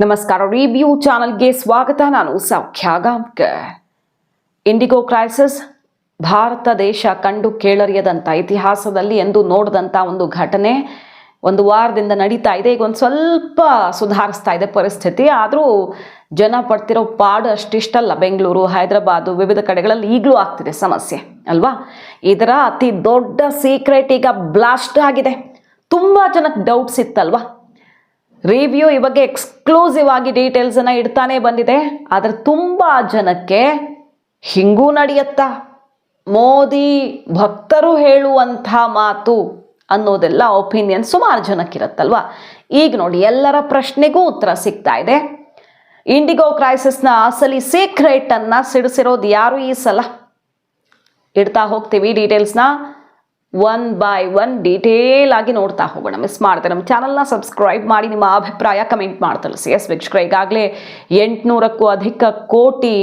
ನಮಸ್ಕಾರ. ರಿವ್ಯೂ ಚಾನಲ್ಗೆ ಸ್ವಾಗತ. ನಾನು ಸೌಖ್ಯ ಇಂಡಿಗೋ ಕ್ರೈಸಿಸ್ ಭಾರತ ದೇಶ ಕಂಡು ಕೇಳರಿಯದಂಥ ಇತಿಹಾಸದಲ್ಲಿ ಎಂದು ನೋಡಿದಂಥ ಒಂದು ಘಟನೆ ಒಂದು ವಾರದಿಂದ ನಡೀತಾ ಇದೆ. ಈಗ ಒಂದು ಸ್ವಲ್ಪ ಸುಧಾರಿಸ್ತಾ ಇದೆ ಪರಿಸ್ಥಿತಿ. ಆದರೂ ಜನ ಪಡ್ತಿರೋ ಪಾಡು ಅಷ್ಟಿಷ್ಟಲ್ಲ. ಬೆಂಗಳೂರು, ಹೈದರಾಬಾದು, ವಿವಿಧ ಕಡೆಗಳಲ್ಲಿ ಈಗಲೂ ಆಗ್ತಿದೆ ಸಮಸ್ಯೆ, ಅಲ್ವಾ? ಇದರ ಅತಿ ದೊಡ್ಡ ಸೀಕ್ರೆಟ್ ಈಗ ಬ್ಲಾಸ್ಟ್ ಆಗಿದೆ. ತುಂಬ ಜನಕ್ಕೆ ಡೌಟ್ಸ್ ಇತ್ತಲ್ವಾ? ರಿವ್ಯೂ ಈ ಬಗ್ಗೆ ಎಕ್ಸ್ಕ್ಲೂಸಿವ್ ಆಗಿ ಡೀಟೇಲ್ಸ್ ಅನ್ನ ಇಡ್ತಾನೆ ಬಂದಿದೆ. ಆದರೆ ತುಂಬಾ ಜನಕ್ಕೆ ಹಿಂಗೂ ನಡೆಯತ್ತಾ. ಮೋದಿ ಭಕ್ತರು ಹೇಳುವಂಥ ಮಾತು ಅನ್ನೋದೆಲ್ಲ ಒಪಿನಿಯನ್ ಸುಮಾರು ಜನಕ್ಕಿರತ್ತಲ್ವಾ? ಈಗ ನೋಡಿ, ಎಲ್ಲರ ಪ್ರಶ್ನೆಗೂ ಉತ್ತರ ಸಿಗ್ತಾ ಇದೆ. ಇಂಡಿಗೋ ಕ್ರೈಸಿಸ್ನ ಅಸಲಿ ಸೀಕ್ರೆಟ್ ಅನ್ನ ಸಿಡಿಸಿರೋದು ಯಾರು ಈ ಸಲ? ಇಡ್ತಾ ಹೋಗ್ತೀವಿ ಡೀಟೇಲ್ಸ್ನ ಒನ್ ಬೈ ಒನ್ ಡೀಟೇಲ್ ಆಗಿ ನೋಡ್ತಾ ಹೋಗೋಣ. ಮಿಸ್ ಮಾಡಿದೆ, ನಮ್ಮ ಚಾನಲ್ನ ಸಬ್ಸ್ಕ್ರೈಬ್ ಮಾಡಿ, ನಿಮ್ಮ ಅಭಿಪ್ರಾಯ ಕಮೆಂಟ್ ಮಾಡ್ತಲ್ಲ ಸಿ ಎಸ್ ವೀಕ್ಷಕರ, ಈಗಾಗಲೇ ಎಂಟುನೂರಕ್ಕೂ ಅಧಿಕ ಕೋಟಿ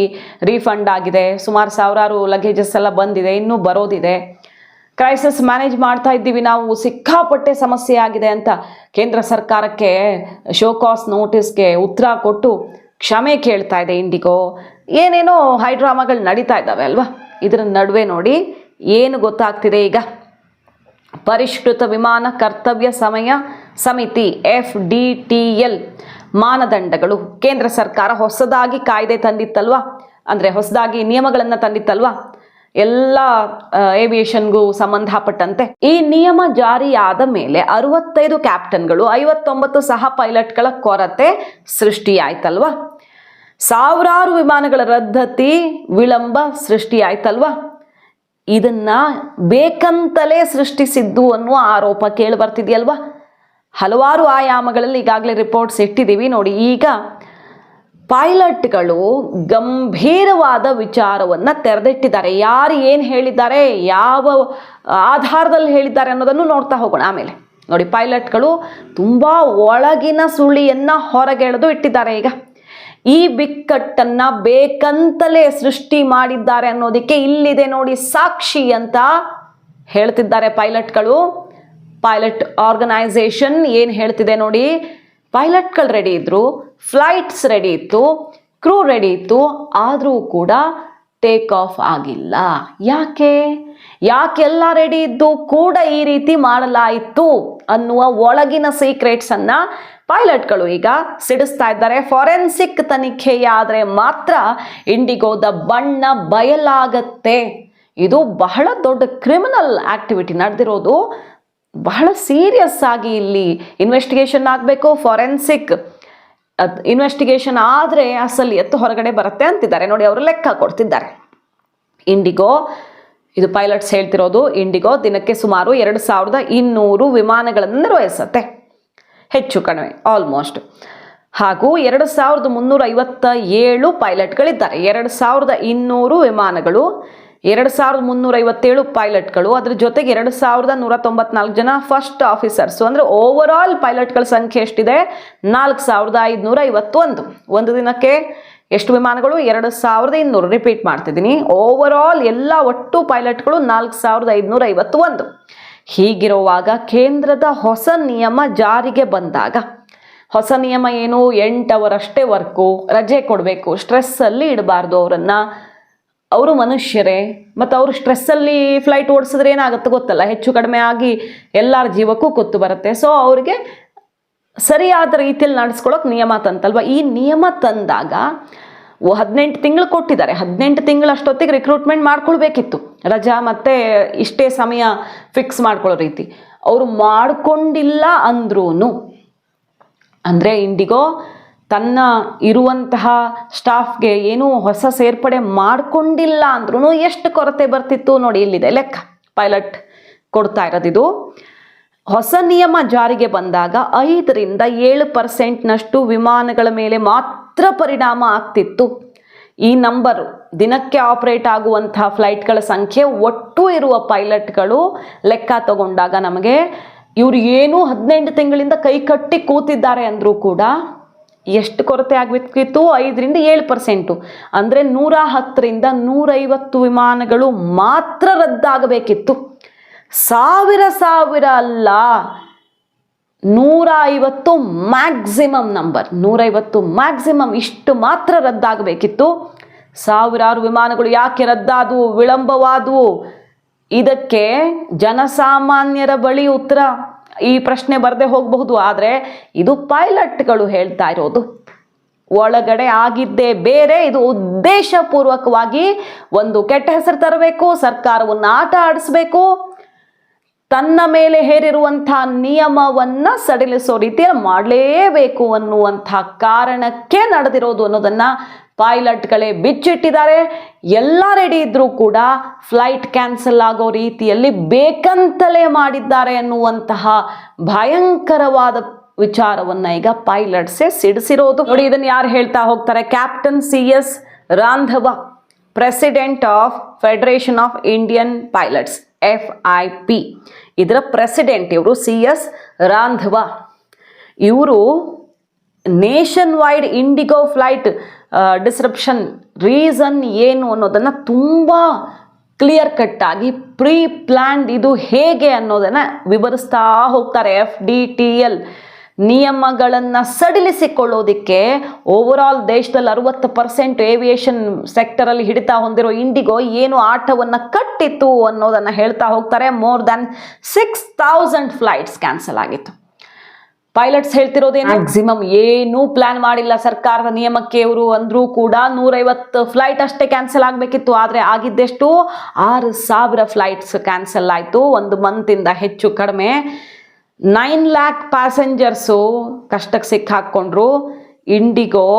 ರೀಫಂಡ್ ಆಗಿದೆ. ಸುಮಾರು ಸಾವಿರಾರು ಲಗೇಜಸ್ ಎಲ್ಲ ಬಂದಿದೆ, ಇನ್ನೂ ಬರೋದಿದೆ. ಕ್ರೈಸಿಸ್ ಮ್ಯಾನೇಜ್ ಮಾಡ್ತಾ ಇದ್ದೀವಿ ನಾವು. ಸಿಕ್ಕಾಪಟ್ಟೆ ಸಮಸ್ಯೆ ಆಗಿದೆ ಅಂತ ಕೇಂದ್ರ ಸರ್ಕಾರಕ್ಕೆ ಶೋಕಾಸ್ ನೋಟಿಸ್ಗೆ ಉತ್ತರ ಕೊಟ್ಟು ಕ್ಷಮೆ ಕೇಳ್ತಾ ಇದೆ ಇಂಡಿಗೋ. ಏನೇನೋ ಹೈಡ್ರಾಮಾಗಳು ನಡೀತಾ ಇದ್ದಾವೆ ಅಲ್ವಾ? ಇದರ ನಡುವೆ ನೋಡಿ, ಏನು ಗೊತ್ತಾಗ್ತಿದೆ ಈಗ? ಪರಿಷ್ಕೃತ ವಿಮಾನ ಕರ್ತವ್ಯ ಸಮಯ ಸಮಿತಿ ಎಫ್ ಡಿ ಮಾನದಂಡಗಳು. ಕೇಂದ್ರ ಸರ್ಕಾರ ಹೊಸದಾಗಿ ಕಾಯ್ದೆ ತಂದಿತ್ತಲ್ವಾ? ಅಂದರೆ ಹೊಸದಾಗಿ ನಿಯಮಗಳನ್ನು ತಂದಿತ್ತಲ್ವಾ? ಎಲ್ಲ ಏವಿಯೇಷನ್ಗೂ ಸಂಬಂಧಪಟ್ಟಂತೆ. ಈ ನಿಯಮ ಜಾರಿಯಾದ ಮೇಲೆ ಅರವತ್ತೈದು ಕ್ಯಾಪ್ಟನ್ಗಳು ಐವತ್ತೊಂಬತ್ತು ಸಹ ಪೈಲಟ್ಗಳ ಕೊರತೆ ಸೃಷ್ಟಿಯಾಯ್ತಲ್ವಾ? ಸಾವಿರಾರು ವಿಮಾನಗಳ ರದ್ದತಿ ವಿಳಂಬ ಸೃಷ್ಟಿಯಾಯ್ತಲ್ವಾ? ಇದನ್ನ ಬೇಕಂತಲೇ ಸೃಷ್ಟಿಸಿದ್ದು ಅನ್ನುವ ಆರೋಪ ಕೇಳಿ ಬರ್ತಿದೆಯಲ್ವಾ? ಹಲವಾರು ಆಯಾಮಗಳಲ್ಲಿ ಈಗಾಗಲೇ ರಿಪೋರ್ಟ್ಸ್ ಇಟ್ಟಿದ್ದೀವಿ ನೋಡಿ. ಈಗ ಪೈಲಟ್ಗಳು ಗಂಭೀರವಾದ ವಿಚಾರವನ್ನ ತೆರೆದಿಟ್ಟಿದ್ದಾರೆ. ಯಾರು ಏನು ಹೇಳಿದ್ದಾರೆ, ಯಾವ ಆಧಾರದಲ್ಲಿ ಹೇಳಿದ್ದಾರೆ ಅನ್ನೋದನ್ನು ನೋಡ್ತಾ ಹೋಗೋಣ ಆಮೇಲೆ. ನೋಡಿ ಪೈಲಟ್ಗಳು ತುಂಬಾ ಒಳಗಿನ ಸುಳಿಯನ್ನ ಹೊರಗೆಳೆದು ಇಟ್ಟಿದ್ದಾರೆ ಈಗ. ಈ ಬಿಕ್ಕಟ್ಟನ್ನ ಬೇಕಂತಲೇ ಸೃಷ್ಟಿ ಮಾಡಿದ್ದಾರೆ ಅನ್ನೋದಕ್ಕೆ ಇಲ್ಲಿದೆ ನೋಡಿ ಸಾಕ್ಷಿ ಅಂತ ಹೇಳ್ತಿದ್ದಾರೆ ಪೈಲಟ್ಗಳು. ಪೈಲಟ್ ಆರ್ಗನೈಸೇಷನ್ ಏನು ಹೇಳ್ತಿದೆ ನೋಡಿ, ಪೈಲಟ್ಗಳು ರೆಡಿ ಇದ್ರು ಫ್ಲೈಟ್ಸ್ ರೆಡಿ ಇತ್ತು ಕ್ರೂ ರೆಡಿ ಇತ್ತು, ಆದರೂ ಕೂಡ ಟೇಕ್ ಆಫ್ ಆಗಿಲ್ಲ. ಯಾಕೆ? ಯಾಕೆಲ್ಲ ರೆಡಿ ಇದ್ದು ಕೂಡ ಈ ರೀತಿ ಮಾಡಲಾಯಿತು ಅನ್ನುವ ಒಳಗಿನ ಸೀಕ್ರೆಟ್ಸ್ ಅನ್ನ ಪೈಲಟ್ಗಳು ಈಗ ಸಿಡಿಸ್ತಾ ಇದ್ದಾರೆ. ಫಾರೆನ್ಸಿಕ್ ತನಿಖೆಯಾದರೆ ಮಾತ್ರ ಇಂಡಿಗೋದ ಬಣ್ಣ ಬಯಲಾಗತ್ತೆ. ಇದು ಬಹಳ ದೊಡ್ಡ ಕ್ರಿಮಿನಲ್ ಆಕ್ಟಿವಿಟಿ ನಡೆದಿರೋದು. ಬಹಳ ಸೀರಿಯಸ್ ಆಗಿ ಇಲ್ಲಿ ಇನ್ವೆಸ್ಟಿಗೇಷನ್ ಆಗಬೇಕು. ಫಾರೆನ್ಸಿಕ್ ಇನ್ವೆಸ್ಟಿಗೇಷನ್ ಆದರೆ ಅಸಲು ಎತ್ತು ಹೊರಗಡೆ ಬರುತ್ತೆ ಅಂತಿದ್ದಾರೆ. ನೋಡಿ, ಅವರು ಲೆಕ್ಕ ಕೊಡ್ತಿದ್ದಾರೆ. ಇಂಡಿಗೋ, ಇದು ಪೈಲಟ್ಸ್ ಹೇಳ್ತಿರೋದು, ಇಂಡಿಗೋ ದಿನಕ್ಕೆ ಸುಮಾರು ಎರಡು ಸಾವಿರದ ಇನ್ನೂರು ವಿಮಾನಗಳನ್ನು ನಿರ್ವಹಿಸುತ್ತೆ. ಹೆಚ್ಚು ಕಡಿಮೆ ಆಲ್ಮೋಸ್ಟ್ ಹಾಗೂ ಎರಡು ಸಾವಿರದ ಮುನ್ನೂರ ಐವತ್ತ ಏಳು ಪೈಲಟ್ಗಳಿದ್ದಾರೆ. ಎರಡು ಸಾವಿರದ ಇನ್ನೂರು ವಿಮಾನಗಳು, ಎರಡು ಸಾವಿರದ ಮುನ್ನೂರ ಐವತ್ತೇಳು ಪೈಲಟ್ಗಳು, ಅದ್ರ ಜೊತೆಗೆ ಎರಡು ಸಾವಿರದ ನೂರ ತೊಂಬತ್ನಾಲ್ಕು ಜನ ಫಸ್ಟ್ ಆಫೀಸರ್ಸು ಅಂದರೆ ಓವರ್ ಆಲ್ ಪೈಲಟ್ಗಳ ಸಂಖ್ಯೆ ಎಷ್ಟಿದೆ? ನಾಲ್ಕು ಸಾವಿರದ ಐದುನೂರ ಐವತ್ತೊಂದು ಒಂದು ದಿನಕ್ಕೆ ಎಷ್ಟು ವಿಮಾನಗಳು? ಎರಡು ಸಾವಿರದ ಇನ್ನೂರು. ರಿಪೀಟ್ ಮಾಡ್ತಿದ್ದೀನಿ. ಓವರ್ ಆಲ್ ಎಲ್ಲ ಒಟ್ಟು ಪೈಲಟ್ಗಳು ನಾಲ್ಕು ಸಾವಿರದ ಐದುನೂರ ಐವತ್ತೊಂದು ಹೀಗಿರುವಾಗ ಕೇಂದ್ರದ ಹೊಸ ನಿಯಮ ಜಾರಿಗೆ ಬಂದಾಗ, ಹೊಸ ನಿಯಮ ಏನು? ಎಂಟು ಅಷ್ಟೇ ವರ್ಕು, ರಜೆ ಕೊಡಬೇಕು ಸ್ಟ್ರೆಸ್ಸಲ್ಲಿ ಇಡಬಾರ್ದು ಅವರನ್ನು. ಅವರು ಮನುಷ್ಯರೇ, ಮತ್ತು ಅವರು ಸ್ಟ್ರೆಸ್ಸಲ್ಲಿ ಫ್ಲೈಟ್ ಓಡಿಸಿದ್ರೆ ಏನಾಗುತ್ತೆ ಗೊತ್ತಲ್ಲ? ಹೆಚ್ಚು ಕಡಿಮೆ ಆಗಿ ಎಲ್ಲರ ಜೀವಕ್ಕೂ ಗೊತ್ತು ಬರುತ್ತೆ. ಸೊ ಅವರಿಗೆ ಸರಿಯಾದ ರೀತಿಯಲ್ಲಿ ನಡೆಸ್ಕೊಳ್ಳೋಕೆ ನಿಯಮ ತಂತಲ್ವ? ಈ ನಿಯಮ ತಂದಾಗ ಹದಿನೆಂಟು ತಿಂಗಳು ಕೊಟ್ಟಿದ್ದಾರೆ. ಹದಿನೆಂಟು ತಿಂಗಳು ಅಷ್ಟೊತ್ತಿಗೆ ರಿಕ್ರೂಟ್ಮೆಂಟ್ ಮಾಡ್ಕೊಳ್ಬೇಕಿತ್ತು. ರಜಾ ಮತ್ತು ಇಷ್ಟೇ ಸಮಯ ಫಿಕ್ಸ್ ಮಾಡ್ಕೊಳ್ಳೋ ರೀತಿ. ಅವರು ಮಾಡಿಕೊಂಡಿಲ್ಲ ಅಂದ್ರೂ ಅಂದರೆ ಇಂಡಿಗೋ ತನ್ನ ಇರುವಂತಹ ಸ್ಟಾಫ್ಗೆ ಏನೂ ಹೊಸ ಸೇರ್ಪಡೆ ಮಾಡಿಕೊಂಡಿಲ್ಲ ಅಂದ್ರೂ ಎಷ್ಟು ಕೊರತೆ ಬರ್ತಿತ್ತು ನೋಡಿ ಇಲ್ಲಿದೆ. ಲೆಕ್ಕ ಪೈಲಟ್ ಕೊಡ್ತಾ ಇರೋದಿದು ಹೊಸ ನಿಯಮ ಜಾರಿಗೆ ಬಂದಾಗ ಐದರಿಂದ ಏಳು ಪರ್ಸೆಂಟ್ನಷ್ಟು ವಿಮಾನಗಳ ಮೇಲೆ ಮಾತ್ರ ಪರಿಣಾಮ ಆಗ್ತಿತ್ತು. ಈ ನಂಬರು ದಿನಕ್ಕೆ ಆಪರೇಟ್ ಆಗುವಂತಹ ಫ್ಲೈಟ್ಗಳ ಸಂಖ್ಯೆ ಒಟ್ಟು ಇರುವ ಪೈಲಟ್ಗಳು ಲೆಕ್ಕ ತಗೊಂಡಾಗ ನಮಗೆ ಇವರು ಏನೂ ಹದಿನೆಂಟು ತಿಂಗಳಿಂದ ಕೈ ಕಟ್ಟಿ ಕೂತಿದ್ದಾರೆ ಅಂದರೂ ಕೂಡ ಎಷ್ಟು ಕೊರತೆ ಆಗಬೇಕಿತ್ತು ಐದರಿಂದ ಏಳು ಪರ್ಸೆಂಟು. ಅಂದರೆ ನೂರ ಹತ್ತರಿಂದ ನೂರೈವತ್ತು ವಿಮಾನಗಳು ಮಾತ್ರ ರದ್ದಾಗಬೇಕಿತ್ತು. ಸಾವಿರ ಸಾವಿರ ಅಲ್ಲ ನೂರ ಐವತ್ತು ಮ್ಯಾಕ್ಸಿಮಮ್ ನಂಬರ್ ನೂರೈವತ್ತು ಮ್ಯಾಕ್ಸಿಮಮ್ ಇಷ್ಟು ಮಾತ್ರ ರದ್ದಾಗಬೇಕಿತ್ತು. ಸಾವಿರಾರು ವಿಮಾನಗಳು ಯಾಕೆ ರದ್ದಾದವು, ವಿಳಂಬವಾದವು? ಇದಕ್ಕೆ ಜನಸಾಮಾನ್ಯರ ಬಳಿ ಉತ್ತರ ಈ ಪ್ರಶ್ನೆ ಬರದೆ ಹೋಗಬಹುದು. ಆದರೆ ಇದು ಪೈಲಟ್ಗಳು ಹೇಳ್ತಾ ಇರೋದು. ಒಳಗಡೆ ಆಗಿದ್ದೇ ಬೇರೆ, ಇದು ಉದ್ದೇಶಪೂರ್ವಕವಾಗಿ ಒಂದು ಕೆಟ್ಟ ಹೆಸರು ತರಬೇಕು, ಸರ್ಕಾರವನ್ನು ಆಟ ಆಡಿಸ್ಬೇಕು. ತನ್ನ ಮೇಲೆ ಹೇರಿರುವಂಥ ನಿಯಮವನ್ನ ಸಡಿಲಿಸೋ ರೀತಿಯಲ್ಲಿ ಮಾಡಲೇಬೇಕು ಅನ್ನುವಂಥ ಕಾರಣಕ್ಕೆ ನಡೆದಿರೋದು ಅನ್ನೋದನ್ನ ಪೈಲಟ್ಗಳೇ ಬಿಚ್ಚಿಟ್ಟಿದ್ದಾರೆ. ಎಲ್ಲ ರೆಡಿ ಇದ್ರೂ ಕೂಡ ಫ್ಲೈಟ್ ಕ್ಯಾನ್ಸಲ್ ಆಗೋ ರೀತಿಯಲ್ಲಿ ಬೇಕಂತಲೇ ಮಾಡಿದ್ದಾರೆ ಅನ್ನುವಂತಹ ಭಯಂಕರವಾದ ವಿಚಾರವನ್ನ ಈಗ ಪೈಲಟ್ಸೇ ಸಿಡಿಸಿರೋದು. ನೋಡಿ, ಇದನ್ನು ಯಾರು ಹೇಳ್ತಾ ಹೋಗ್ತಾರೆ? Captain C S Randhawa president of federation of Indian pilots F I P ಇದರ ಪ್ರೆಸಿಡೆಂಟ್ ಇವರು ಸಿ ಎಸ್ ರಾಂಧವ. ಇವರು nationwide IndiGo flight disruption reason ಏನು ಅನ್ನೋದನ್ನು ತುಂಬ ಕ್ಲಿಯರ್ ಕಟ್ ಆಗಿ ಪ್ರೀ ಪ್ಲ್ಯಾನ್ಡ್ ಇದು ಹೇಗೆ ಅನ್ನೋದನ್ನು ವಿವರಿಸ್ತಾ ಹೋಗ್ತಾರೆ ಎಫ್ ಡಿ ಟಿ ಎಲ್ ನಿಯಮಗಳನ್ನು ಸಡಿಲಿಸಿಕೊಳ್ಳೋದಕ್ಕೆ ಓವರಾಲ್ ದೇಶದಲ್ಲಿ ಅರವತ್ತು ಪರ್ಸೆಂಟ್ ಏವಿಯೇಷನ್ ಸೆಕ್ಟರಲ್ಲಿ ಹಿಡಿತಾ ಹೊಂದಿರೋ ಇಂಡಿಗೋ ಏನು ಆಟವನ್ನು ಕಟ್ಟಿತ್ತು ಅನ್ನೋದನ್ನು ಹೇಳ್ತಾ ಹೋಗ್ತಾರೆ. More than six thousand flights cancel ಆಗಿತ್ತು. ಪೈಲಟ್ಸ್ ಹೇಳ್ತಿರೋದೇನು? ಮ್ಯಾಕ್ಸಿಮಮ್ ಏನೂ ಪ್ಲಾನ್ ಮಾಡಿಲ್ಲ ಸರ್ಕಾರದ ನಿಯಮಕ್ಕೆ ಇವರು ಅಂದರೂ ಕೂಡ ನೂರೈವತ್ತು ಫ್ಲೈಟ್ ಅಷ್ಟೇ ಕ್ಯಾನ್ಸಲ್ ಆಗಬೇಕಿತ್ತು. ಆದರೆ ಆಗಿದ್ದೆಷ್ಟು? ಆರು ಸಾವಿರ ಫ್ಲೈಟ್ಸ್ ಕ್ಯಾನ್ಸಲ್ ಆಯಿತು. ಒಂದು ಮಂತಿಂದ ಹೆಚ್ಚು ಕಡಿಮೆ. ನೈನ್ ಲ್ಯಾಕ್ ಪ್ಯಾಸೆಂಜರ್ಸು ಕಷ್ಟಕ್ಕೆ ಸಿಕ್ಕಾಕ್ಕೊಂಡ್ರು. ಇಂಡಿಗೋ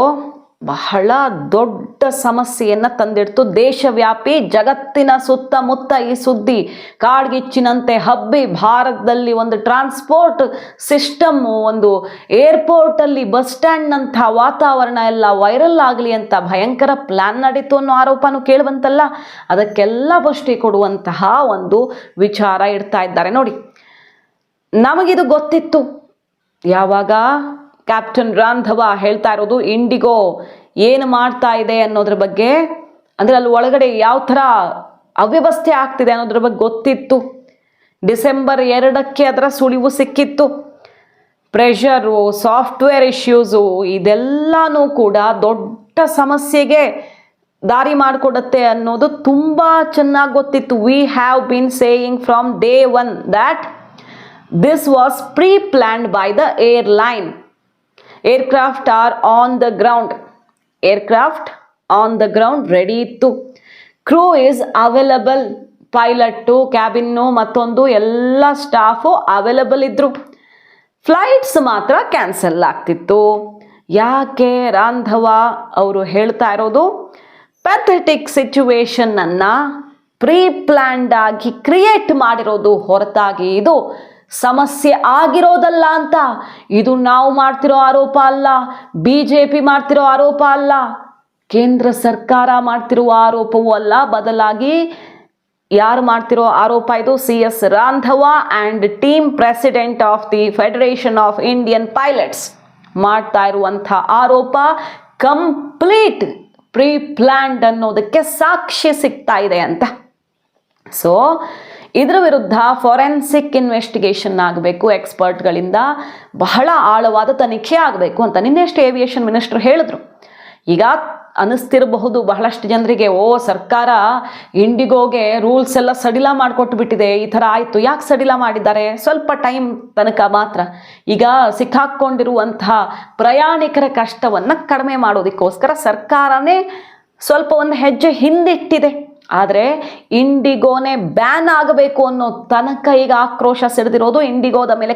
ಬಹಳ ದೊಡ್ಡ ಸಮಸ್ಯೆಯನ್ನು ತಂದಿಡ್ತು. ದೇಶವ್ಯಾಪಿ ಜಗತ್ತಿನ ಸುತ್ತಮುತ್ತ ಈ ಸುದ್ದಿ. ಕಾಡ್ಗಿಚ್ಚಿನಂತೆ ಹಬ್ಬಿ ಭಾರತದಲ್ಲಿ ಒಂದು ಟ್ರಾನ್ಸ್ಪೋರ್ಟ್ ಸಿಸ್ಟಮ್ಮು ಒಂದು ಏರ್ಪೋರ್ಟಲ್ಲಿ ಬಸ್ ಸ್ಟ್ಯಾಂಡ್ನಂಥ ವಾತಾವರಣ ಎಲ್ಲ ವೈರಲ್ ಆಗಲಿ ಅಂತ ಭಯಂಕರ ಪ್ಲ್ಯಾನ್ ನಡೀತು ಅನ್ನೋ ಆರೋಪನೂ ಕೇಳುವಂತಲ್ಲ. ಅದಕ್ಕೆಲ್ಲ ಪುಷ್ಟಿ ಕೊಡುವಂತಹ ಒಂದು ವಿಚಾರ ಇಡ್ತಾ ಇದ್ದಾರೆ. ನೋಡಿ ನಮಗಿದು ಗೊತ್ತಿತ್ತು. ಯಾವಾಗ ಕ್ಯಾಪ್ಟನ್ ರಾಂಧವ ಹೇಳ್ತಾ ಇರೋದು ಇಂಡಿಗೋ ಏನು ಮಾಡ್ತಾ ಇದೆ ಅನ್ನೋದ್ರ ಬಗ್ಗೆ, ಅಂದರೆ ಅಲ್ಲಿ ಒಳಗಡೆ ಯಾವ ಥರ ಅವ್ಯವಸ್ಥೆ ಆಗ್ತಿದೆ ಅನ್ನೋದ್ರ ಬಗ್ಗೆ ಗೊತ್ತಿತ್ತು. ಡಿಸೆಂಬರ್ ಎರಡಕ್ಕೆ ಅದರ ಸುಳಿವು ಸಿಕ್ಕಿತ್ತು. ಪ್ರೆಷರು, ಸಾಫ್ಟ್ವೇರ್ ಇಶ್ಯೂಸು, ಇದೆಲ್ಲನೂ ಕೂಡ ದೊಡ್ಡ ಸಮಸ್ಯೆಗೆ ದಾರಿ ಮಾಡಿಕೊಡುತ್ತೆ ಅನ್ನೋದು ತುಂಬ ಚೆನ್ನಾಗಿ ಗೊತ್ತಿತ್ತು. We have been saying from day one that this was pre planned by the airline aircraft are on the ground aircraft on the ground ready ಇತ್ತು crew is available pilot cabin ಮತ್ತೊಂದು ಎಲ್ಲ ಸ್ಟಾಫು ಅವೈಲಬಲ್ ಇದ್ದರು flights ಮಾತ್ರ cancel ಆಗ್ತಿತ್ತು ಯಾಕೆ ರಾಂಧವ ಅವರು ಹೇಳ್ತಾ ಇರೋದು ಪ್ಯಾಥೆಟಿಕ್ ಸಿಚುವೇಶನ್ನನ್ನು ಪ್ರೀ ಪ್ಲ್ಯಾಂಡ್ ಆಗಿ ಕ್ರಿಯೇಟ್ ಮಾಡಿರೋದು ಹೊರತಾಗಿ ಇದು ಸಮಸ್ಯೆ ಆಗಿರೋದಲ್ಲ ಅಂತ. ಇದು ನಾವು ಮಾಡ್ತಿರೋ ಆರೋಪ ಅಲ್ಲ. ಬಿ ಜೆ ಪಿ ಮಾಡ್ತಿರೋ ಆರೋಪ ಅಲ್ಲ. ಕೇಂದ್ರ ಸರ್ಕಾರ ಮಾಡ್ತಿರುವ ಆರೋಪವೂ ಅಲ್ಲ. ಬದಲಾಗಿ ಯಾರು ಮಾಡ್ತಿರೋ ಆರೋಪ ಇದು? C S Randhawa and team president of the federation of Indian pilots ಮಾಡ್ತಾ ಇರುವಂಥ ಆರೋಪ ಕಂಪ್ಲೀಟ್ ಪ್ರೀ ಪ್ಲ್ಯಾಂಡ್ ಅನ್ನೋದಕ್ಕೆ ಸಾಕ್ಷಿ ಸಿಗ್ತಾ ಇದೆ ಅಂತ. ಸೊ ಇದರ ವಿರುದ್ಧ ಫಾರೆನ್ಸಿಕ್ ಇನ್ವೆಸ್ಟಿಗೇಷನ್ ಆಗಬೇಕು ಎಕ್ಸ್ಪರ್ಟ್ಗಳಿಂದ ಬಹಳ ಆಳವಾದ ತನಿಖೆ ಆಗಬೇಕು ಅಂತ ನಿನ್ನೆಷ್ಟು ಏವಿಯೇಷನ್ ಮಿನಿಸ್ಟರ್ ಹೇಳಿದ್ರು. ಈಗ ಅನಿಸ್ತಿರಬಹುದು ಬಹಳಷ್ಟು ಜನರಿಗೆ, ಓ, ಸರ್ಕಾರ ಇಂಡಿಗೋಗೆ ರೂಲ್ಸ್ ಎಲ್ಲ ಸಡಿಲ ಮಾಡಿಕೊಟ್ಟು ಬಿಟ್ಟಿದೆ ಈ ಥರ ಆಯಿತು, ಯಾಕೆ ಸಡಿಲ ಮಾಡಿದ್ದಾರೆ? ಸ್ವಲ್ಪ ಟೈಮ್ ತನಕ ಮಾತ್ರ. ಈಗ ಸಿಕ್ಕಾಕ್ಕೊಂಡಿರುವಂತಹ ಪ್ರಯಾಣಿಕರ ಕಷ್ಟವನ್ನು ಕಡಿಮೆ ಮಾಡೋದಕ್ಕೋಸ್ಕರ ಸರ್ಕಾರನೇ ಸ್ವಲ್ಪ ಒಂದು ಹೆಜ್ಜೆ ಹಿಂದಿಟ್ಟಿದೆ. ಆದರೆ ಇಂಡಿಗೋನೇ ಬ್ಯಾನ್ ಆಗಬೇಕು ಅನ್ನೋ ತನಕ ಈಗ ಆಕ್ರೋಶ ಸೆಳೆದಿರೋದು ಇಂಡಿಗೋದ ಮೇಲೆ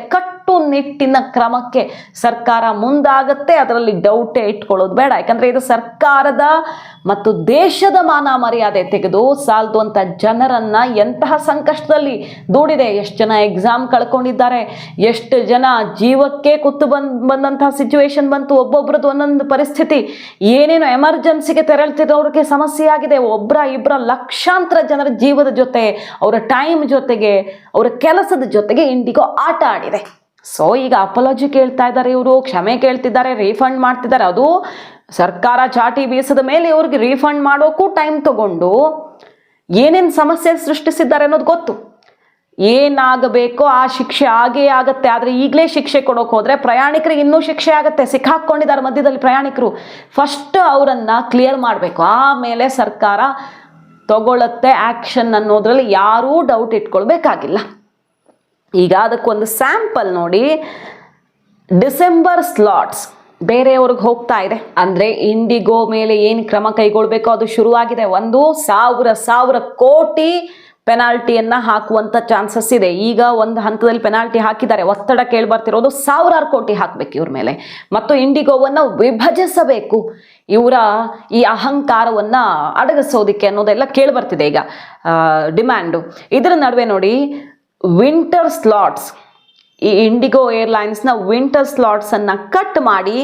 ಕಟ್ಟುನಿಟ್ಟಿನ ಕ್ರಮಕ್ಕೆ ಸರ್ಕಾರ ಮುಂದಾಗತ್ತೆ, ಅದರಲ್ಲಿ ಡೌಟೇ ಇಟ್ಕೊಳ್ಳೋದು ಬೇಡ. ಯಾಕಂದರೆ ಇದು ಸರ್ಕಾರದ ಮತ್ತು ದೇಶದ ಮಾನ ಮರ್ಯಾದೆ ತೆಗೆದು ಸಾಲದು ಅಂತ ಜನರನ್ನು ಎಂತಹ ಸಂಕಷ್ಟದಲ್ಲಿ ದೂಡಿದೆ. ಎಷ್ಟು ಜನ ಎಕ್ಸಾಮ್ ಕಳ್ಕೊಂಡಿದ್ದಾರೆ, ಎಷ್ಟು ಜನ ಜೀವಕ್ಕೆ ಕುತ್ತು ಬಂದ್, ಬಂದಂತಹ ಸಿಚುವೇಶನ್ ಬಂತು, ಒಬ್ಬೊಬ್ರದ್ದು ಒಂದೊಂದು ಪರಿಸ್ಥಿತಿ. ಏನೇನು ಎಮರ್ಜೆನ್ಸಿಗೆ ತೆರಳ್ತಿದ್ದವ್ರಿಗೆ ಸಮಸ್ಯೆ ಆಗಿದೆ ಒಬ್ಬರ ಇಬ್ಬರ ಲಕ್ಷಾಂತರ ಜನರ ಜೀವದ ಜೊತೆ, ಅವರ ಟೈಮ್ ಜೊತೆಗೆ, ಅವರ ಕೆಲಸದ ಜೊತೆಗೆ ಇಂಡಿಗೋ ಆಟ ಆಡಿದೆ. ಸೊ ಈಗ ಅಪಲಜಿ ಕೇಳ್ತಾ ಇದ್ದಾರೆ ಇವರು, ಕ್ಷಮೆ ಕೇಳ್ತಿದ್ದಾರೆ ರೀಫಂಡ್ ಮಾಡ್ತಿದ್ದಾರೆ. ಅದು ಸರ್ಕಾರ ಚಾಟಿ ಬೀಸದ ಮೇಲೆ ಇವ್ರಿಗೆ ರೀಫಂಡ್ ಮಾಡೋಕ್ಕೂ ಟೈಮ್ ತಗೊಂಡು ಏನೇನು ಸಮಸ್ಯೆ ಸೃಷ್ಟಿಸಿದ್ದಾರೆ ಅನ್ನೋದು ಗೊತ್ತು. ಏನಾಗಬೇಕೋ ಆ ಶಿಕ್ಷೆ ಆಗೇ ಆಗುತ್ತೆ. ಆದರೆ ಈಗಲೇ ಶಿಕ್ಷೆ ಕೊಡೋಕೆ ಹೋದರೆ ಪ್ರಯಾಣಿಕರಿಗೆ ಇನ್ನೂ ಶಿಕ್ಷೆ ಆಗುತ್ತೆ. ಸಿಕ್ಕಾಕ್ಕೊಂಡಿದ್ದಾರೆ ಮಧ್ಯದಲ್ಲಿ ಪ್ರಯಾಣಿಕರು. ಫಸ್ಟ್ ಅವರನ್ನು ಕ್ಲಿಯರ್ ಮಾಡಬೇಕು. ಆಮೇಲೆ ಸರ್ಕಾರ ತಗೊಳ್ಳುತ್ತೆ ಆ್ಯಕ್ಷನ್ ಅನ್ನೋದ್ರಲ್ಲಿ ಯಾರೂ ಡೌಟ್ ಇಟ್ಕೊಳ್ಬೇಕಾಗಿಲ್ಲ. ಈಗ ಅದಕ್ಕೊಂದು ಸ್ಯಾಂಪಲ್ ನೋಡಿ. ಡಿಸೆಂಬರ್ ಸ್ಲಾಟ್ಸ್ ಬೇರೆಯವ್ರಿಗೆ ಹೋಗ್ತಾ ಇದೆ. ಅಂದರೆ ಇಂಡಿಗೋ ಮೇಲೆ ಏನು ಕ್ರಮ ಕೈಗೊಳ್ಬೇಕೋ ಅದು ಶುರುವಾಗಿದೆ. ಒಂದು ಸಾವಿರ ಸಾವಿರ ಕೋಟಿ ಪೆನಾಲ್ಟಿಯನ್ನು ಹಾಕುವಂಥ ಚಾನ್ಸಸ್ ಇದೆ. ಈಗ ಒಂದು ಹಂತದಲ್ಲಿ ಪೆನಾಲ್ಟಿ ಹಾಕಿದ್ದಾರೆ. ಒತ್ತಡ ಕೇಳಿ ಬರ್ತಿರೋದು ಸಾವಿರಾರು ಕೋಟಿ ಹಾಕಬೇಕು ಇವ್ರ ಮೇಲೆ. ಮತ್ತು ಇಂಡಿಗೋವನ್ನು ವಿಭಜಿಸಬೇಕು. ಇವರ ಈ ಅಹಂಕಾರವನ್ನು ಅಡಗಿಸೋದಕ್ಕೆ ಅನ್ನೋದೆಲ್ಲ ಕೇಳಿ ಬರ್ತಿದೆ ಈಗ ಡಿಮ್ಯಾಂಡು ಇದರ ನಡುವೆ ನೋಡಿ ವಿಂಟರ್ ಸ್ಲಾಟ್ಸ್ ಈ ಇಂಡಿಗೋ ಏರ್ಲೈನ್ಸ್ನ ವಿಂಟರ್ ಸ್ಲಾಟ್ಸನ್ನು ಕಟ್ ಮಾಡಿ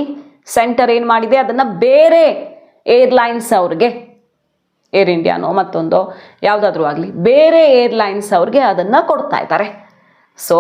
ಸೆಂಟರ್ ಏನು ಮಾಡಿದೆ? ಅದನ್ನು ಬೇರೆ ಏರ್ಲೈನ್ಸ್ ಅವ್ರಿಗೆ ಏರ್ ಇಂಡಿಯಾನೋ ಮತ್ತೊಂದೋ, ಯಾವುದಾದ್ರೂ ಆಗಲಿ, ಬೇರೆ ಏರ್ಲೈನ್ಸ್ ಅವ್ರಿಗೆ ಅದನ್ನು ಕೊಡ್ತಾ ಇದ್ದಾರೆ. ಸೊ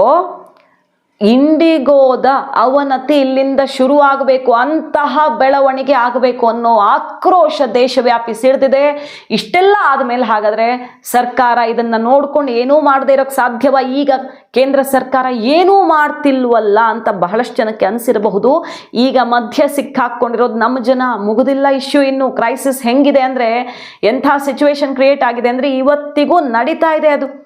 ಇಂಡಿಗೋದ ಅವನತಿ ಇಲ್ಲಿಂದ ಶುರು ಆಗಬೇಕು ಅಂತಹ ಬೆಳವಣಿಗೆ ಆಗಬೇಕು ಅನ್ನೋ ಆಕ್ರೋಶ ದೇಶವ್ಯಾಪಿ ಸಿಡ್ದಿದೆ ಇಷ್ಟೆಲ್ಲ ಆದಮೇಲೆ ಹಾಗಾದರೆ ಸರ್ಕಾರ ಇದನ್ನು ನೋಡ್ಕೊಂಡು ಏನೂ ಮಾಡದೇ ಇರೋಕ್ಕೆ ಸಾಧ್ಯವ? ಈಗ ಕೇಂದ್ರ ಸರ್ಕಾರ ಏನೂ ಮಾಡ್ತಿಲ್ವಲ್ಲ ಅಂತ ಬಹಳಷ್ಟು ಜನಕ್ಕೆ ಅನಿಸಿರಬಹುದು. ಈಗ ಮಧ್ಯ ಸಿಕ್ಕಾಕೊಂಡಿರೋದು ನಮ್ಮ ಜನ, ಮುಗುದಿಲ್ಲ ಇಶ್ಯೂ ಇನ್ನು. ಕ್ರೈಸಿಸ್ ಹೆಂಗಿದೆ ಅಂದರೆ ಎಂಥ ಸಿಚುವೇಶನ್ ಕ್ರಿಯೇಟ್ ಆಗಿದೆ ಅಂದರೆ ಇವತ್ತಿಗೂ ನಡೀತಾ ಇದೆ ಅದು.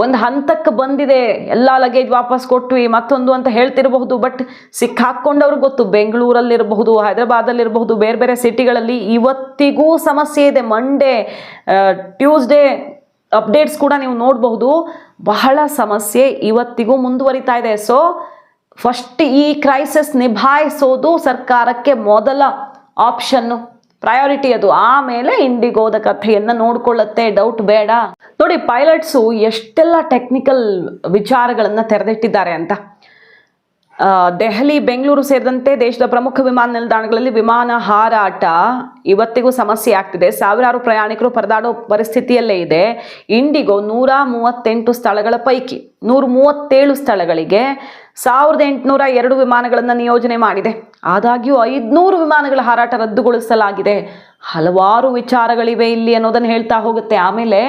ಒಂದು ಹಂತಕ್ಕೆ ಬಂದಿದೆ, ಎಲ್ಲ ಲಗೇಜ್ ವಾಪಸ್ ಕೊಟ್ವಿ, ಮತ್ತೊಂದು ಅಂತ ಹೇಳ್ತಿರಬಹುದು ಬಟ್ ಸಿಕ್ಕಾಕ್ಕೊಂಡವ್ರಿಗೆ ಗೊತ್ತು, ಬೆಂಗಳೂರಲ್ಲಿರಬಹುದು, ಹೈದರಾಬಾದಲ್ಲಿರಬಹುದು, ಬೇರೆ ಬೇರೆ ಸಿಟಿಗಳಲ್ಲಿ ಇವತ್ತಿಗೂ ಸಮಸ್ಯೆ ಇದೆ. ಮಂಡೇ ಟ್ಯೂಸ್ಡೇ ಅಪ್ಡೇಟ್ಸ್ ಕೂಡ ನೀವು ನೋಡಬಹುದು. ಬಹಳ ಸಮಸ್ಯೆ ಇವತ್ತಿಗೂ ಮುಂದುವರಿತಾ ಇದೆ. ಸೊ ಫಸ್ಟ್ ಈ ಕ್ರೈಸಿಸ್ ನಿಭಾಯಿಸೋದು ಸರ್ಕಾರಕ್ಕೆ ಮೊದಲ ಆಪ್ಷನ್ನು ಪ್ರಯಾರಿಟಿ ಅದು. ಆಮೇಲೆ ಇಂಡಿಗೋದ ಕಥೆಯನ್ನು ನೋಡ್ಕೊಳ್ಳುತ್ತೆ. ಡೌಟ್ ಬೇಡ. ನೋಡಿ ಪೈಲಟ್ಸು ಎಷ್ಟೆಲ್ಲ ಟೆಕ್ನಿಕಲ್ ವಿಚಾರಗಳನ್ನು ತೆರೆದಿಟ್ಟಿದ್ದಾರೆ ಅಂತ. ದೆಹಲಿ, ಬೆಂಗಳೂರು ಸೇರಿದಂತೆ ದೇಶದ ಪ್ರಮುಖ ವಿಮಾನ ನಿಲ್ದಾಣಗಳಲ್ಲಿ ವಿಮಾನ ಹಾರಾಟ ಇವತ್ತಿಗೂ ಸಮಸ್ಯೆ ಆಗ್ತಿದೆ. ಸಾವಿರಾರು ಪ್ರಯಾಣಿಕರು ಪರದಾಡೋ ಪರಿಸ್ಥಿತಿಯಲ್ಲೇ ಇದೆ. ಇಂಡಿಗೋ ನೂರ ಮೂವತ್ತೆಂಟು ಸ್ಥಳಗಳ ಪೈಕಿ ನೂರ ಮೂವತ್ತೇಳು ಸ್ಥಳಗಳಿಗೆ ಸಾವಿರದ ಎಂಟುನೂರ ಎರಡು ವಿಮಾನಗಳನ್ನು ನಿಯೋಜನೆ ಮಾಡಿದೆ. ಆದಾಗ್ಯೂ ಐದುನೂರು ವಿಮಾನಗಳ ಹಾರಾಟ ರದ್ದುಗೊಳಿಸಲಾಗಿದೆ. ಹಲವಾರು ವಿಚಾರಗಳಿವೆ ಇಲ್ಲಿ ಅನ್ನೋದನ್ನು ಹೇಳ್ತಾ ಹೋಗುತ್ತೆ. ಆಮೇಲೆ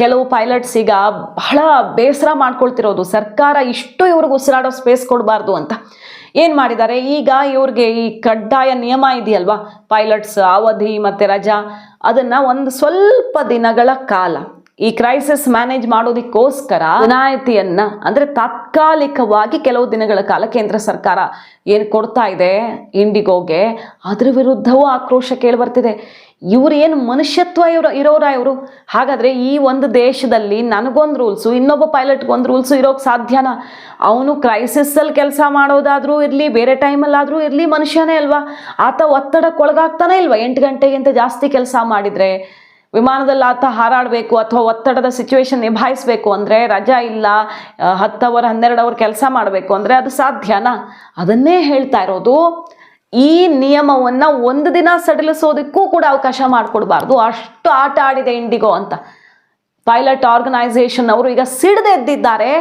ಕೆಲವು ಪೈಲಟ್ಸ್ ಈಗ ಬಹಳ ಬೇಸರ ಮಾಡ್ಕೊಳ್ತಿರೋದು. ಸರ್ಕಾರ ಇಷ್ಟು ಇವ್ರಿಗೆ ಉಸಿರಾಡೋ ಸ್ಪೇಸ್ ಕೊಡಬಾರ್ದು ಅಂತ. ಏನು ಮಾಡಿದ್ದಾರೆ? ಈಗ ಇವ್ರಿಗೆ ಈ ಕಡ್ಡಾಯ ನಿಯಮ ಇದೆಯಲ್ವಾ? ಪೈಲಟ್ಸ್ ಅವಧಿ ಮತ್ತು ರಜಾ, ಅದನ್ನು ಒಂದು ಸ್ವಲ್ಪ ದಿನಗಳ ಕಾಲ ಈ ಕ್ರೈಸಿಸ್ ಮ್ಯಾನೇಜ್ ಮಾಡೋದಕ್ಕೋಸ್ಕರ ವಿನಾಯಿತಿಯನ್ನ, ಅಂದ್ರೆ ತಾತ್ಕಾಲಿಕವಾಗಿ ಕೆಲವು ದಿನಗಳ ಕಾಲ ಕೇಂದ್ರ ಸರ್ಕಾರ ಏನು ಕೊಡ್ತಾ ಇದೆ ಇಂಡಿಗೋಗೆ, ಅದ್ರ ವಿರುದ್ಧವೂ ಆಕ್ರೋಶ ಕೇಳಿಬರ್ತಿದೆ. ಇವ್ರು ಏನು ಮನುಷ್ಯತ್ವ ಇವ್ರ, ಇರೋರ ಇವರು? ಹಾಗಾದ್ರೆ ಈ ಒಂದು ದೇಶದಲ್ಲಿ ನನಗೊಂದು ರೂಲ್ಸು, ಇನ್ನೊಬ್ಬ ಪೈಲಟ್ಗೊಂದು ರೂಲ್ಸು ಇರೋಕೆ ಸಾಧ್ಯನಾ? ಅವನು ಕ್ರೈಸಿಸ್ಸಲ್ಲಿ ಕೆಲಸ ಮಾಡೋದಾದರೂ ಇರಲಿ, ಬೇರೆ ಟೈಮಲ್ಲಾದರೂ ಇರಲಿ ಮನುಷ್ಯನೇ ಅಲ್ವಾ? ಆತ ಒತ್ತಡಕ್ಕೆ ಒಳಗಾಗ್ತಾನೆ ಇಲ್ವಾ? ಎಂಟು ಗಂಟೆಗಿಂತ ಜಾಸ್ತಿ ಕೆಲಸ ಮಾಡಿದರೆ ವಿಮಾನದಲ್ಲಿ ಆತ ಹಾರಾಡಬೇಕು ಅಥವಾ ಒತ್ತಡದ ಸಿಚುವೇಶನ್ ನಿಭಾಯಿಸಬೇಕು ಅಂದರೆ ರಜಾ ಇಲ್ಲ ಹತ್ತು ಅವರ್, ಹನ್ನೆರಡು ಅವರ್ ಕೆಲಸ ಮಾಡಬೇಕು ಅಂದರೆ ಅದು ಸಾಧ್ಯನಾ? ಅದನ್ನೇ ಹೇಳ್ತಾ ಇರೋದು, ಈ ನಿಯಮವನ್ನು ಒಂದು ದಿನ ಸಡಿಲಿಸೋದಕ್ಕೂ ಕೂಡ ಅವಕಾಶ ಮಾಡಿಕೊಡ್ಬಾರ್ದು. ಅಷ್ಟು ಆಟ ಆಡಿದೆ ಇಂಡಿಗೋ ಅಂತ. ಪೈಲಟ್ ಆರ್ಗನೈಸೇಷನ್ ಅವರು ಈಗ ಸಿಡ್ದೆದ್ದಿದ್ದಾರೆ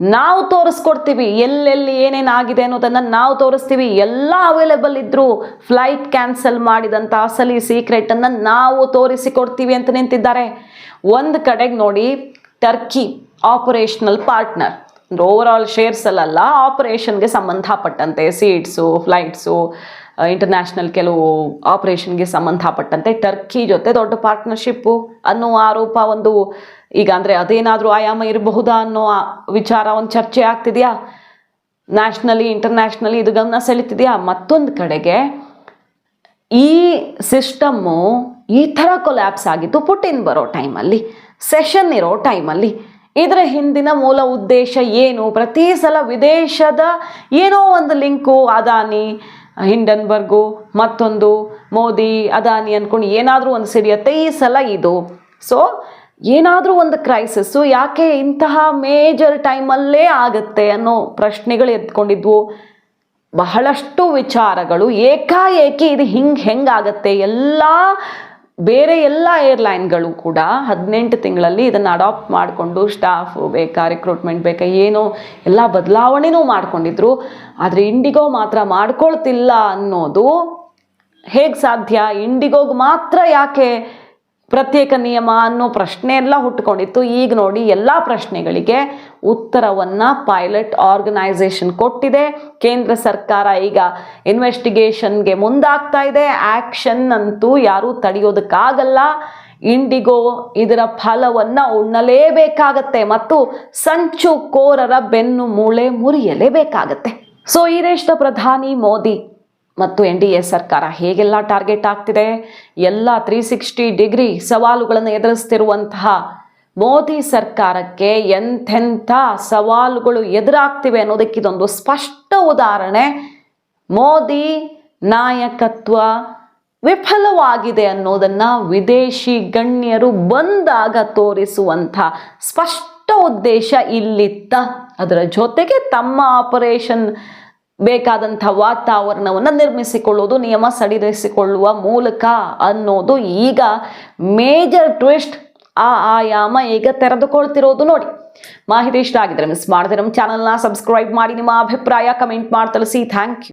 ನಾವು ತೋರಿಸ್ಕೊಡ್ತೀವಿ, ಎಲ್ಲೆಲ್ಲಿ ಏನೇನು ಆಗಿದೆ ಅನ್ನೋದನ್ನು ನಾವು ತೋರಿಸ್ತೀವಿ. ಎಲ್ಲ ಅವೈಲೇಬಲ್ ಇದ್ದರೂ ಫ್ಲೈಟ್ ಕ್ಯಾನ್ಸಲ್ ಮಾಡಿದಂಥ ಅಸಲಿ ಸೀಕ್ರೆಟನ್ನು ನಾವು ತೋರಿಸಿಕೊಡ್ತೀವಿ ಅಂತ ನಿಂತಿದ್ದಾರೆ. ಒಂದು ಕಡೆಗೆ ನೋಡಿ ಟರ್ಕಿ ಆಪರೇಷನಲ್ ಪಾರ್ಟ್ನರ್ ಅಂದರೆ ಓವರ್ ಆಲ್ ಶೇರ್ಸಲ್ಲ ಆಪರೇಷನ್ಗೆ ಸಂಬಂಧಪಟ್ಟಂತೆ ಸೀಟ್ಸು ಫ್ಲೈಟ್ಸು ಇಂಟರ್ನ್ಯಾಷನಲ್ ಕೆಲವು ಆಪರೇಷನ್ಗೆ ಸಂಬಂಧಪಟ್ಟಂತೆ ಟರ್ಕಿ ಜೊತೆ ದೊಡ್ಡ ಪಾರ್ಟ್ನರ್ಶಿಪ್ಪು ಅನ್ನೋ ಆರೋಪ ಒಂದು ಈಗ ಅಂದರೆ ಅದೇನಾದರೂ ಆಯಾಮ ಇರಬಹುದಾ ಅನ್ನೋ ವಿಚಾರ, ಒಂದು ಚರ್ಚೆ ಆಗ್ತಿದೆಯಾ? ನ್ಯಾಷನಲಿ ಇಂಟರ್ನ್ಯಾಷನಲಿ ಇದು ಗಮನ ಸೆಳೀತಿದೆಯಾ? ಮತ್ತೊಂದು ಕಡೆಗೆ ಈ ಸಿಸ್ಟಮ್ಮು ಈ ಥರ ಕೊಲ್ಯಾಪ್ಸ್ ಆಗಿದ್ದು ಪುಟಿನ್ ಬರೋ ಟೈಮಲ್ಲಿ ಸೆಷನ್ ಇರೋ ಟೈಮಲ್ಲಿ ಇದರ ಹಿಂದಿನ ಮೂಲ ಉದ್ದೇಶ ಏನು? ಪ್ರತಿ ಸಲ ವಿದೇಶದ ಏನೋ ಒಂದು ಲಿಂಕು ಅದಾನಿ, ಹಿಂಡನ್ಬರ್ಗು, ಮತ್ತೊಂದು ಮೋದಿ, ಅದಾನಿ ಅಂದ್ಕೊಂಡು ಏನಾದರೂ ಒಂದು ಸಿರಿಯತ್ತೆ ಈ ಸಲ ಇದು. ಸೊ ಏನಾದರೂ ಒಂದು ಕ್ರೈಸಿಸ್ಸು ಯಾಕೆ ಇಂತಹ ಮೇಜರ್ ಟೈಮಲ್ಲೇ ಆಗುತ್ತೆ ಅನ್ನೋ ಪ್ರಶ್ನೆಗಳು ಎತ್ಕೊಂಡಿದ್ವು. ಬಹಳಷ್ಟು ವಿಚಾರಗಳು ಏಕಾಏಕಿ ಇದು ಹಿಂಗೆ ಹೆಂಗಾಗತ್ತೆ ಎಲ್ಲ, ಬೇರೆ ಎಲ್ಲ ಏರ್ಲೈನ್ಗಳು ಕೂಡ ಹದಿನೆಂಟು ತಿಂಗಳಲ್ಲಿ ಇದನ್ನು ಅಡಾಪ್ಟ್ ಮಾಡಿಕೊಂಡು ಸ್ಟಾಫ್ ಬೇಕಾ ರಿಕ್ರೂಟ್ಮೆಂಟ್ ಬೇಕಾ ಏನೋ ಎಲ್ಲ ಬದಲಾವಣೆನೂ ಮಾಡ್ಕೊಂಡಿದ್ರು. ಆದರೆ ಇಂಡಿಗೋ ಮಾತ್ರ ಮಾಡ್ಕೊಳ್ತಿಲ್ಲ ಅನ್ನೋದು ಹೇಗೆ ಸಾಧ್ಯ? ಇಂಡಿಗೋಗೆ ಮಾತ್ರ ಯಾಕೆ ಪ್ರತ್ಯೇಕ ನಿಯಮ ಅನ್ನೋ ಪ್ರಶ್ನೆ ಎಲ್ಲ ಹುಟ್ಟುಕೊಂಡಿತ್ತು ಈಗ ನೋಡಿ ಎಲ್ಲ ಪ್ರಶ್ನೆಗಳಿಗೆ ಉತ್ತರವನ್ನ ಪೈಲಟ್ ಆರ್ಗನೈಸೇಷನ್ ಕೊಟ್ಟಿದೆ. ಕೇಂದ್ರ ಸರ್ಕಾರ ಈಗ ಇನ್ವೆಸ್ಟಿಗೇಷನ್ಗೆ ಮುಂದಾಗ್ತಾ ಇದೆ. ಆಕ್ಷನ್ ಅಂತೂ ಯಾರೂ ತಡೆಯೋದಕ್ಕಾಗಲ್ಲ. ಇಂಡಿಗೋ ಇದರ ಫಲವನ್ನ ಉಣ್ಣಲೇಬೇಕಾಗತ್ತೆ ಮತ್ತು ಸಂಚು ಕೋರರ ಬೆನ್ನು ಮೂಳೆ ಮುರಿಯಲೇಬೇಕಾಗತ್ತೆ. ಸೊ ಈ ದೇಶದ ಪ್ರಧಾನಿ ಮೋದಿ ಮತ್ತು ಎನ್ ಡಿ ಎ ಸರ್ಕಾರ ಹೇಗೆಲ್ಲ ಟಾರ್ಗೆಟ್ ಆಗ್ತಿದೆ? ಎಲ್ಲ ತ್ರೀ ಸಿಕ್ಸ್ಟಿ ಡಿಗ್ರಿ ಸವಾಲುಗಳನ್ನು ಎದುರಿಸ್ತಿರುವಂತಹ ಮೋದಿ ಸರ್ಕಾರಕ್ಕೆ ಎಂಥೆಂಥ ಸವಾಲುಗಳು ಎದುರಾಗ್ತಿವೆ ಅನ್ನೋದಕ್ಕೆ ಇದೊಂದು ಸ್ಪಷ್ಟ ಉದಾಹರಣೆ. ಮೋದಿ ನಾಯಕತ್ವ ವಿಫಲವಾಗಿದೆ ಅನ್ನೋದನ್ನ ವಿದೇಶಿ ಗಣ್ಯರು ಬಂದಾಗ ತೋರಿಸುವಂಥ ಸ್ಪಷ್ಟ ಉದ್ದೇಶ ಇಲ್ಲಿತ್ತ. ಅದರ ಜೊತೆಗೆ ತಮ್ಮ ಆಪರೇಷನ್ ಬೇಕಾದಂಥ ವಾತಾವರಣವನ್ನು ನಿರ್ಮಿಸಿಕೊಳ್ಳುವುದು ನಿಯಮ ಸಡಿಲಿಸಿಕೊಳ್ಳುವ ಮೂಲಕ ಅನ್ನೋದು ಈಗ ಮೇಜರ್ ಟ್ವಿಸ್ಟ್ ಆ ಆಯಾಮ ಈಗ ತೆರೆದುಕೊಳ್ತಿರೋದು ನೋಡಿ. ಮಾಹಿತಿ ಇಷ್ಟ ಆಗಿದ್ರೆ ಮಿಸ್ ಮಾಡಿದ್ರೆ ನಮ್ಮ ಚಾನಲ್ನ ಸಬ್ಸ್ಕ್ರೈಬ್ ಮಾಡಿ, ನಿಮ್ಮ ಅಭಿಪ್ರಾಯ ಕಮೆಂಟ್ ಮಾಡಿ ತಿಳಿಸಿ ಥ್ಯಾಂಕ್ ಯು